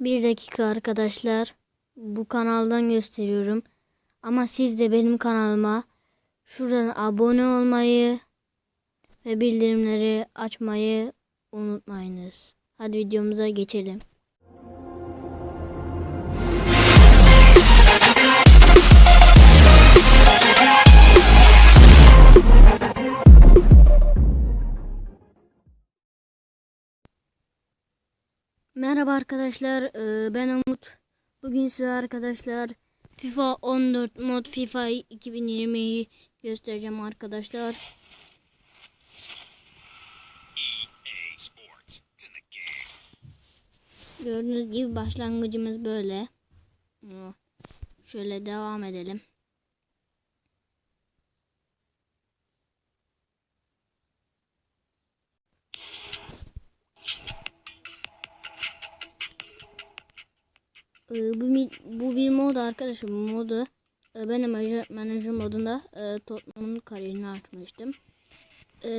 Bir dakika arkadaşlar. Bu kanaldan gösteriyorum. Ama siz de benim kanalıma şuradan abone olmayı ve bildirimleri açmayı unutmayınız. Hadi videomuza geçelim. Merhaba arkadaşlar, ee, ben Umut. Bugün size arkadaşlar FIFA 14 mod FIFA 2020'yi göstereceğim arkadaşlar. Gördüğünüz gibi başlangıcımız böyle. Şöyle devam edelim. Ee, bu, bu bir mod arkadaşım. Modu e, benim manager, manager modunda e, Tottenham'ın kariyerini açmıştım. E,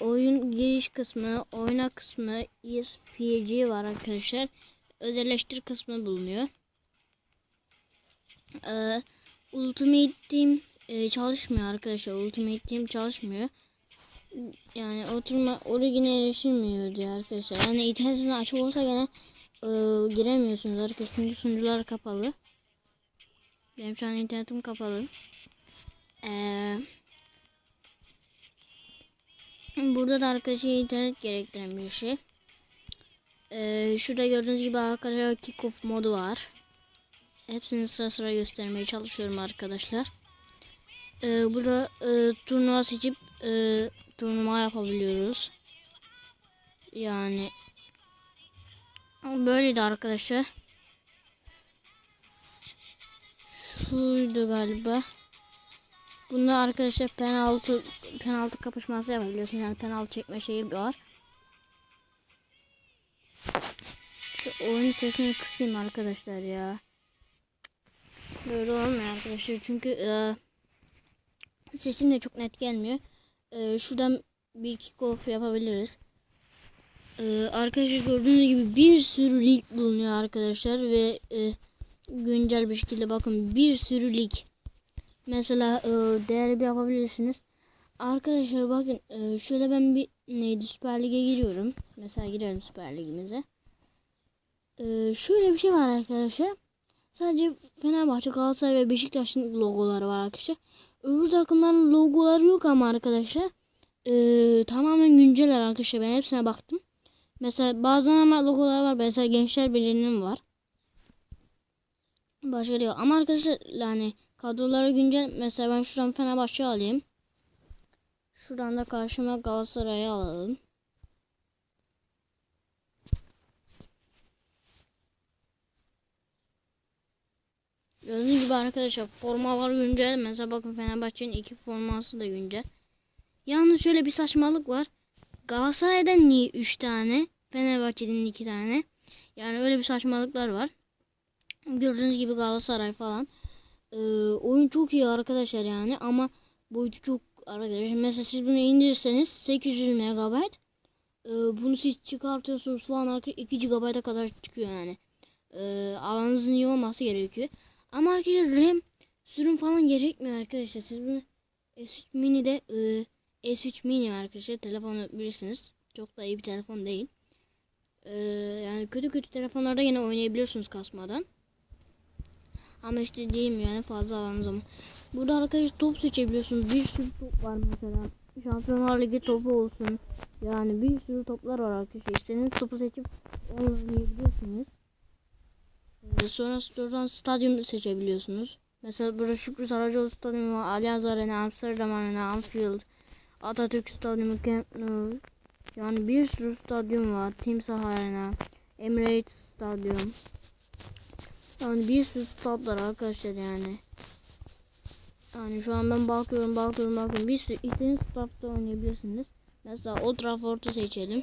oyun giriş kısmı, oyna kısmı, ESFG var arkadaşlar. Özelleştir kısmı bulunuyor. E, Ultimate Team e, çalışmıyor arkadaşlar. Ultimate Team çalışmıyor. Yani oturma orijine erişilmiyor diyor arkadaşlar. Yani internetin açık olsa gene e, giremiyorsunuz arkadaşlar. Çünkü sunucular kapalı. Benim şu an internetim kapalı. Eee Burada da arkadaşlar internet gerektiren bir şey. Ee, şurada gördüğünüz gibi arkadaşlar kickoff modu var. Hepsini sıra sıra göstermeye çalışıyorum arkadaşlar. Ee, burada e, turnuva seçip e, turnuva yapabiliyoruz. Yani böyleydi arkadaşlar. Şuydu galiba. Bunda arkadaşlar penaltı penaltı kapışması yapabiliyorsun. Yani penaltı çekme şeyi var. Şu oyun sesini kısayım arkadaşlar ya. Böyle olmuyor arkadaşlar. Çünkü e, sesim de çok net gelmiyor. E, şuradan bir kick-off yapabiliriz. E, arkadaşlar gördüğünüz gibi bir sürü lig bulunuyor arkadaşlar. Ve e, güncel bir şekilde bakın bir sürü lig. Mesela e, değerli bir yapabilirsiniz. Arkadaşlar bakın e, şöyle ben bir neydi Süper Lig'e giriyorum. Mesela girelim Süper Lig'imize. E, şöyle bir şey var arkadaşlar. Sadece Fenerbahçe, Galatasaray ve Beşiktaş'ın logoları var arkadaşlar. Öbür takımların logoları yok ama arkadaşlar. E, tamamen günceller arkadaşlar. Ben hepsine baktım. Mesela bazen ama logolar var. Mesela Gençler Birliği'nin var. Başka yok. Ama arkadaşlar yani kadroları güncel. Mesela ben şuradan Fenerbahçe alayım. Şuradan da karşıma Galatasaray'ı alalım. Gördüğünüz gibi arkadaşlar formalar güncel. Mesela bakın Fenerbahçe'nin iki forması da güncel. Yalnız şöyle bir saçmalık var. Galatasaray'dan niye 3 tane? Fenerbahçe'nin 2 tane. Yani öyle bir saçmalıklar var. Gördüğünüz gibi Galatasaray falan. Ee, oyun çok iyi arkadaşlar yani ama boyutu çok arkadaşlar. Mesela siz bunu indirirseniz 800 MB. Ee, bunu siz çıkartıyorsunuz falan arkadaşlar 2 GB'a kadar çıkıyor yani. Ee, alanınızın iyi olması gerekiyor. Ama arkadaşlar RAM sürüm falan gerekmiyor arkadaşlar. Siz bunu S3 Mini'de e, S3 Mini arkadaşlar telefonu bilirsiniz. Çok da iyi bir telefon değil. Ee, yani kötü kötü telefonlarda yine oynayabiliyorsunuz kasmadan. Ama işte diyeyim yani fazla alan zaman. Burada arkadaşlar top seçebiliyorsunuz. Bir sürü top var mesela. Şampiyonlar Ligi topu olsun. Yani bir sürü toplar var arkadaşlar. İstediğiniz topu seçip oynayabiliyorsunuz. Ee, sonra oradan stadyum seçebiliyorsunuz. Mesela burada Şükrü Saracoğlu Stadyumu. Allianz Arena, Amsterdam Arena, Anfield, Atatürk Stadyumu, Camp Nou. Yani bir sürü stadyum var. Timsah Arena, Emirates Stadyum. Yani bir sürü statlar arkadaşlar yani. Yani şu an ben bakıyorum bakıyorum bakıyorum. Bir sürü istediğiniz statta oynayabilirsiniz. Mesela Old Trafford'u seçelim.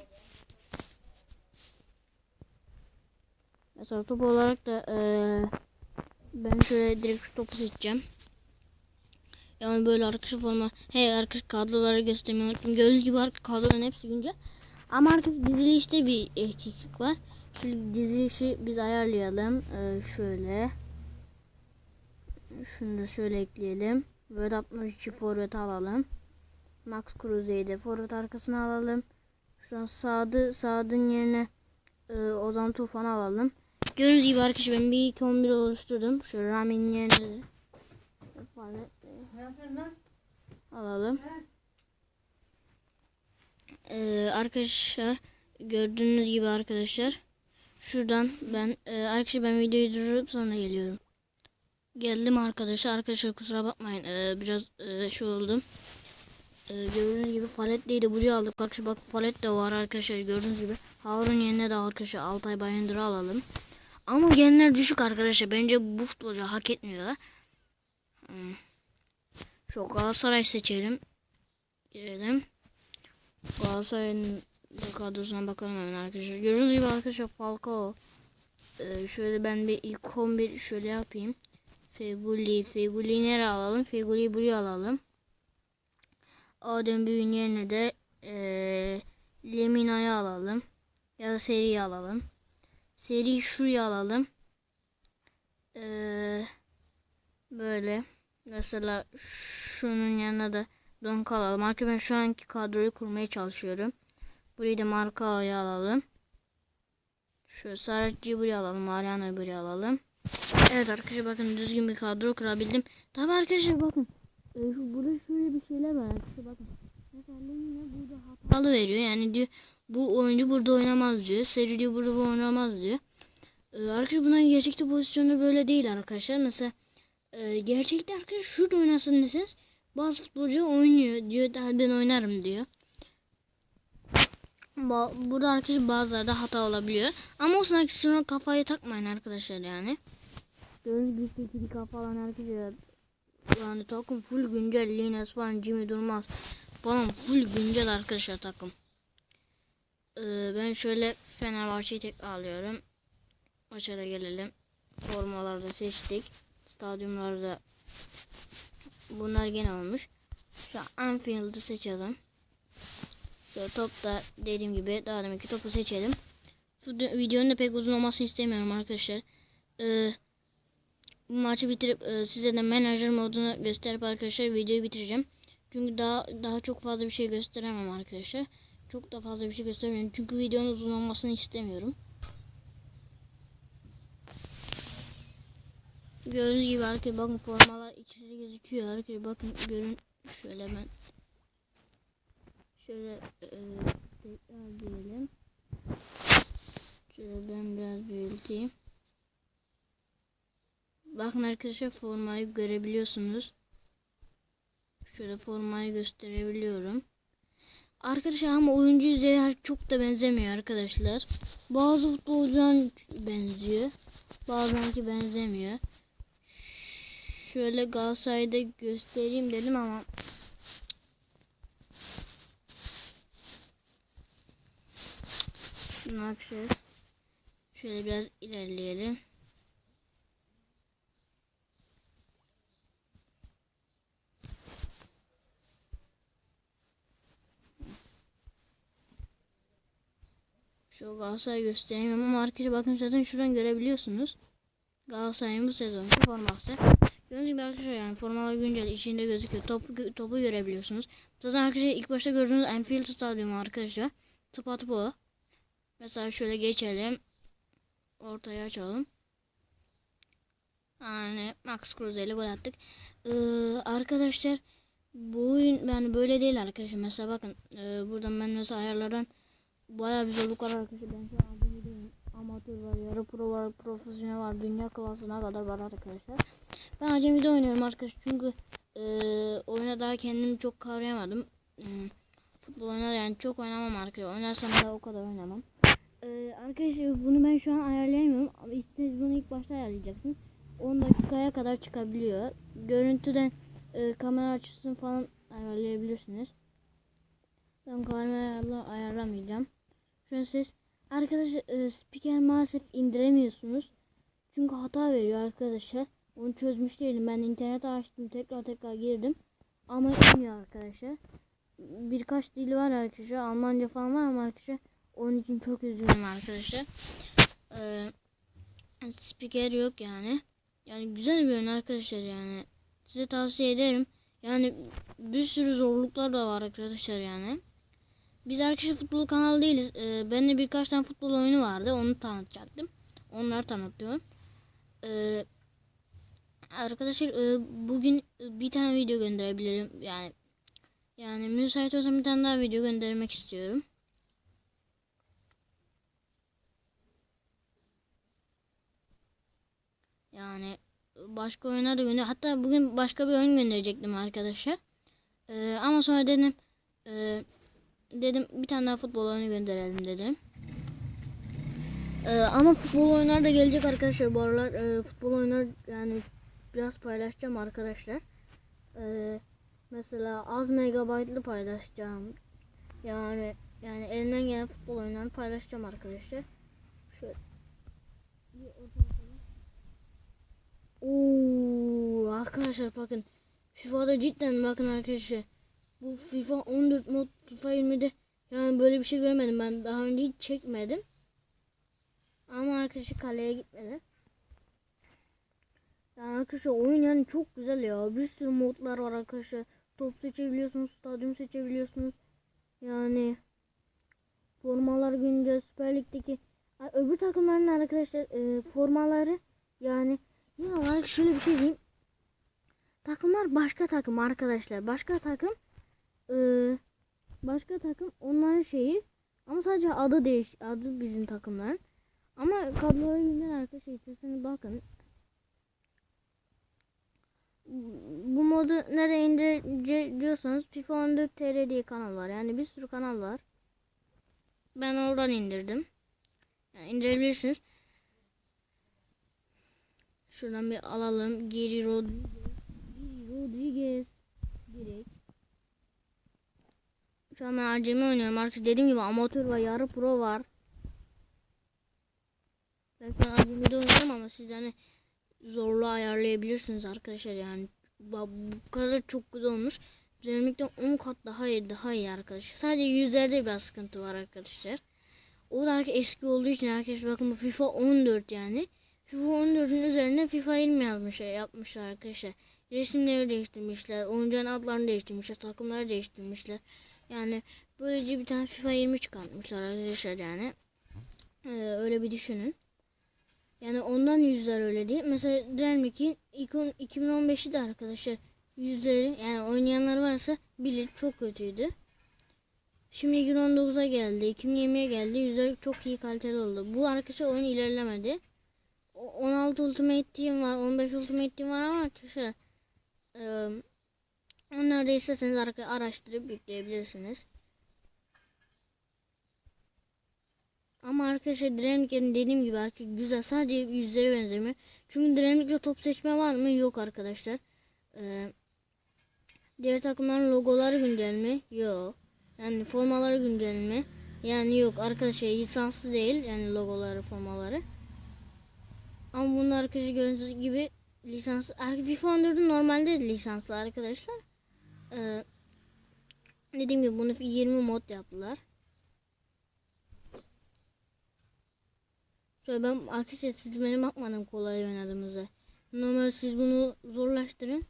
Mesela top olarak da eee, ben şöyle direkt topu seçeceğim. Yani böyle arkadaşlar forma. Hey arkadaşlar kadroları göstermeyi unuttum. Gördüğünüz gibi arkadaşlar kadroların hepsi güncel. Ama arkadaşlar dizilişte bir eksiklik var. Şu dizilişi biz ayarlayalım. Ee, şöyle. Şunu da şöyle ekleyelim. Word 62 forvet alalım. Max Cruze'yi de forvet arkasına alalım. Şuradan Sadı, Sadı'nın yerine e, Ozan Tufan alalım. Gördüğünüz gibi arkadaşlar ben bir 2 11 oluşturdum. Şöyle Rami'nin yerine de alalım. Ee, arkadaşlar gördüğünüz gibi arkadaşlar şuradan ben e, arkadaşlar ben videoyu durdurup sonra geliyorum. Geldim arkadaşlar. Arkadaşlar kusura bakmayın. Ee, biraz e, şey oldum. Ee, gördüğünüz gibi Faletli'yi de buraya aldık. Arkadaşlar bak Falet de var arkadaşlar. Gördüğünüz gibi. Harun yerine de arkadaşlar Altay Bayındır'ı alalım. Ama genler düşük arkadaşlar. Bence bu futbolcu hak etmiyorlar. Hmm. Şu Galatasaray seçelim. Girelim. Galatasaray'ın kadrosuna bakalım hemen arkadaşlar. Gördüğünüz gibi arkadaşlar Falcao. Ee, şöyle ben bir ilk 11 şöyle yapayım. Feguli. Feguli'yi nereye alalım? Feguli'yi buraya alalım. Adem Büyük'ün yerine de ee, Lemina'yı alalım. Ya da seriyi alalım. Seriyi şuraya alalım. Ee, böyle. Mesela şunun yanına da Donk alalım. Arkadaşlar ben şu anki kadroyu kurmaya çalışıyorum. Burayı da Markao'ya alalım. Şu Sarıcı'yı buraya alalım. Mariano'yu buraya alalım. Evet arkadaşlar bakın düzgün bir kadro kurabildim. Tabi arkadaşlar bakın. E, şu, burada şöyle bir şeyler var arkadaşlar bakın. Mesela Lemina burada hatalı veriyor. Yani diyor bu oyuncu burada oynamaz diyor. Seri diyor burada bu oynamaz diyor. E, arkadaşlar bunların gerçekte pozisyonu böyle değil arkadaşlar. Mesela e, gerçekte arkadaşlar şurada oynasın deseniz bazı futbolcu oynuyor diyor daha ben oynarım diyor. Ba- Burada arkadaşlar bazılarda hata olabiliyor. Ama olsun arkadaşlar kafayı takmayın arkadaşlar yani. Gördüğünüz gibi Fekiri falan arkadaşlar. Yani takım full güncel. Lines falan Jimmy Durmaz falan full güncel arkadaşlar takım. Ee, ben şöyle Fenerbahçe'yi tek alıyorum. Maça da gelelim. Formalarda seçtik. Stadyumlarda bunlar gene olmuş. Şu Anfield'ı seçelim. Şöyle topta dediğim gibi daha demek ki topu seçelim. Dö- videonun da pek uzun olmasını istemiyorum arkadaşlar. Ee, bu maçı bitirip e, size de menajer modunu gösterip arkadaşlar videoyu bitireceğim. Çünkü daha daha çok fazla bir şey gösteremem arkadaşlar. Çok da fazla bir şey gösteremiyorum. Çünkü videonun uzun olmasını istemiyorum. Gördüğünüz gibi arkadaşlar bakın formalar içeri gözüküyor arkadaşlar bakın görün şöyle ben şöyle e, tekrar diyelim. Şöyle ben biraz büyüteyim. Bakın arkadaşlar formayı görebiliyorsunuz. Şöyle formayı gösterebiliyorum. Arkadaşlar ama oyuncu yüzeyi çok da benzemiyor arkadaşlar. Bazı futbolcular benziyor. Bazılarınki benzemiyor. Şöyle Galatasaray'da göstereyim dedim ama ne yapacağız? Şöyle biraz ilerleyelim. Şu Galatasaray göstereyim ama arkadaşlar bakın zaten şuradan görebiliyorsunuz. Galatasaray'ın bu sezonki forması. Gördüğünüz gibi arkadaşlar yani formalar güncel içinde gözüküyor. Topu, topu görebiliyorsunuz. Zaten arkadaşlar ilk başta gördüğünüz Anfield Stadyumu arkadaşlar. Tıpatıp o. Mesela şöyle geçelim. Ortaya açalım. Yani Max Kruse ile gol attık. Ee, arkadaşlar bu oyun yani böyle değil arkadaşlar. Mesela bakın e, buradan ben mesela ayarlardan bayağı bir zorluk var arkadaşlar. Ben şu an Amatör var, yarı pro var, profesyonel var, dünya klasına kadar var arkadaşlar. Ben acemi de oynuyorum arkadaşlar çünkü e, oyuna daha kendimi çok kavrayamadım. Hmm, futbol oynar yani çok oynamam arkadaşlar. Oynarsam da o kadar oynamam. Ee, arkadaşlar bunu ben şu an ayarlayamıyorum ama siz bunu ilk başta ayarlayacaksınız. 10 dakikaya kadar çıkabiliyor. Görüntüden e, kamera açısını falan ayarlayabilirsiniz. Ben kamerayla ayarlamayacağım. Şu an siz arkadaşlar e, spiker maalesef indiremiyorsunuz. Çünkü hata veriyor arkadaşlar. Onu çözmüş değilim. Ben internet açtım tekrar tekrar girdim. Ama inmiyor arkadaşlar. Birkaç dili var arkadaşlar. Almanca falan var ama arkadaşlar onun için çok üzgünüm arkadaşlar. Ee, spiker yok yani. Yani güzel bir oyun arkadaşlar yani. Size tavsiye ederim. Yani bir sürü zorluklar da var arkadaşlar yani. Biz arkadaşlar futbol kanalı değiliz. Ee, ben de birkaç tane futbol oyunu vardı. Onu tanıtacaktım. Onları tanıtıyorum. Ee, arkadaşlar e, bugün bir tane video gönderebilirim. Yani yani müsait olsam bir tane daha video göndermek istiyorum. Yani başka oyunlar da gönder. Hatta bugün başka bir oyun gönderecektim arkadaşlar. Ee, ama sonra dedim e, dedim bir tane daha futbol oyunu gönderelim dedim. Ee, ama futbol oyunlar da gelecek arkadaşlar. Bu aralar e, futbol oyunlar yani biraz paylaşacağım arkadaşlar. Ee, mesela az megabaytlı paylaşacağım. Yani yani elimden gelen futbol oyunlarını paylaşacağım arkadaşlar. Şöyle. Oo arkadaşlar bakın. FIFA'da cidden bakın arkadaşlar. Bu FIFA 14 mod FIFA 20'de yani böyle bir şey görmedim ben daha önce hiç çekmedim. Ama arkadaşlar kaleye gitmedi. Yani arkadaşlar oyun yani çok güzel ya. Bir sürü modlar var arkadaşlar. Top seçebiliyorsunuz, stadyum seçebiliyorsunuz. Yani formalar güncel Süper Lig'deki öbür takımların arkadaşlar e, formaları yani olarak şöyle bir şey diyeyim. Takımlar başka takım arkadaşlar. Başka takım e, başka takım onların şeyi ama sadece adı değiş adı bizim takımların. Ama kadroları güncel arkadaşlar isterseniz bakın. Bu modu nereye indirece diyorsanız FIFA 14 TR diye kanal var. Yani bir sürü kanal var. Ben oradan indirdim. Yani indirebilirsiniz. Şuradan bir alalım. Geri. Geri Rodriguez. Direkt. Şu an ben acemi oynuyorum. Arkadaşlar dediğim gibi amatör var. Yarı pro var. Ben şu an acemi de oynuyorum ama siz hani zorlu ayarlayabilirsiniz arkadaşlar yani. Bu kadar çok güzel olmuş. Dinamikten 10 kat daha iyi daha iyi arkadaşlar. Sadece yüzlerde biraz sıkıntı var arkadaşlar. O da eski olduğu için arkadaşlar bakın bu FIFA 14 yani. FIFA 14'ün üzerine FIFA 20 yazmışlar yapmışlar arkadaşlar. Resimleri değiştirmişler. Oyuncunun adlarını değiştirmişler. Takımları değiştirmişler. Yani böylece bir tane FIFA 20 çıkartmışlar arkadaşlar yani. Ee, öyle bir düşünün. Yani ondan yüzler öyle değil. Mesela Dreamhack'in 2015'i de arkadaşlar yüzleri yani oynayanlar varsa bilir çok kötüydü. Şimdi 2019'a geldi. 2020'ye geldi. Yüzler çok iyi kaliteli oldu. Bu arkadaşlar oyun ilerlemedi. O- 16 Ultimate Team var. 15 Ultimate Team var ama arkadaşlar onları da isterseniz araştırıp yükleyebilirsiniz. Ama arkadaşlar Dynamic'in dediğim gibi arkadaşlar güzel sadece yüzlere benzemiyor. Çünkü Dynamic'te top seçme var mı? Yok arkadaşlar. Ee, diğer takımların logoları güncel mi? Yok. Yani formaları güncel mi? Yani yok arkadaşlar lisanslı değil yani logoları formaları. Ama bunlar arkadaşlar gördüğünüz gibi lisanslı. Er- FIFA 14'ün normalde de lisanslı arkadaşlar. Ee, dediğim gibi bunu 20 mod yaptılar. Şöyle ben arkadaşlar siz benim bakmadım kolay oynadığımıza. Normal siz bunu zorlaştırın.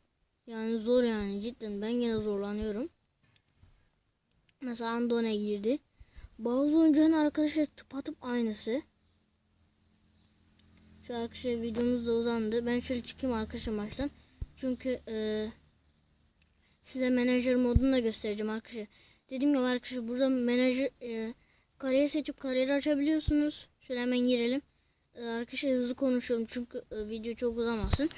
Yani zor yani cidden ben gene zorlanıyorum. Mesela Andone girdi. Bazı oyuncuların arkadaşlar tıpatıp aynısı. Şu arkadaşlar videomuz da uzandı. Ben şöyle çıkayım arkadaşlar maçtan. Çünkü e, size menajer modunu da göstereceğim arkadaşlar. Dediğim gibi arkadaşlar burada menajer e, kariyer seçip kariyeri açabiliyorsunuz. Şöyle hemen girelim. E, arkadaşlar hızlı konuşuyorum çünkü e, video çok uzamasın.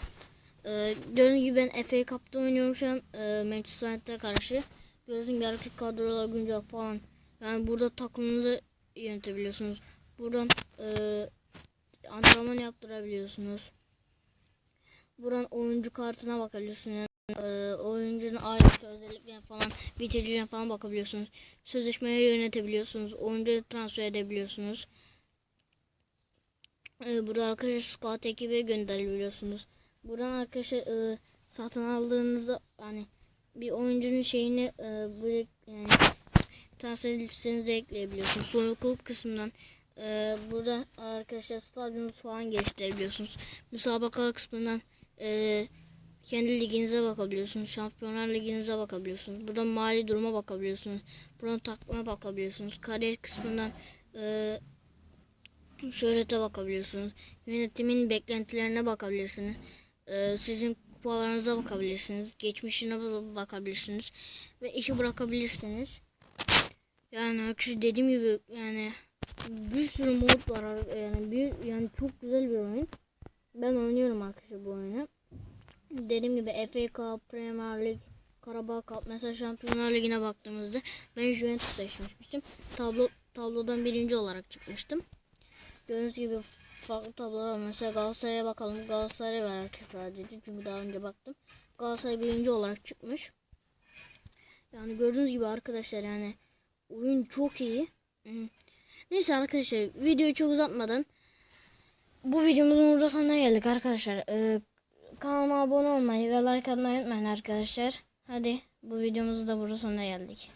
E, gördüğünüz gibi ben FA Cup'ta oynuyorum şu an e, Manchester United'a karşı. Gördüğünüz gibi erkek kadrolar güncel falan. Yani burada takımınızı yönetebiliyorsunuz. Buradan e, antrenman yaptırabiliyorsunuz. Buradan oyuncu kartına bakabiliyorsunuz. Yani, e, oyuncunun aylık özelliklerine falan bitiricilerine falan bakabiliyorsunuz. Sözleşmeleri yönetebiliyorsunuz. Oyuncu transfer edebiliyorsunuz. E, burada arkadaşlar scout ekibi gönderebiliyorsunuz. Buradan arkadaşlar e, satın aldığınızda hani bir oyuncunun şeyini e, yani transfer listenize ekleyebiliyorsunuz. Sonra kulüp kısmından Ee, burada arkadaşlar stadyum falan geliştirebiliyorsunuz. Müsabakalar kısmından e, kendi liginize bakabiliyorsunuz. Şampiyonlar liginize bakabiliyorsunuz. Buradan mali duruma bakabiliyorsunuz. Buradan takvime bakabiliyorsunuz. Kariyer kısmından e, şöhrete bakabiliyorsunuz. Yönetimin beklentilerine bakabilirsiniz. Ee, sizin kupalarınıza bakabilirsiniz. Geçmişine ba- bakabilirsiniz. Ve işi bırakabilirsiniz. Yani arkadaşlar dediğim gibi yani bir sürü mod var. ar- Yani bir yani çok güzel bir oyun. Ben oynuyorum arkadaşlar bu oyunu. Dediğim gibi FA Cup, Premier Lig, Karabağ Cup mesela Şampiyonlar Ligi'ne baktığımızda ben Juventus'ta eşleşmiştim. Tablo tablodan birinci olarak çıkmıştım. Gördüğünüz gibi farklı tablolar. Mesela Galatasaray'a bakalım. Galatasaray var arkadaşlar sadece. Çünkü daha önce baktım. Galatasaray birinci olarak çıkmış. Yani gördüğünüz gibi arkadaşlar yani oyun çok iyi. Hmm. Neyse arkadaşlar videoyu çok uzatmadan bu videomuzun burada sonuna geldik arkadaşlar. Ee, kanalıma abone olmayı ve like atmayı unutmayın arkadaşlar. Hadi bu videomuzu da burada sonuna geldik.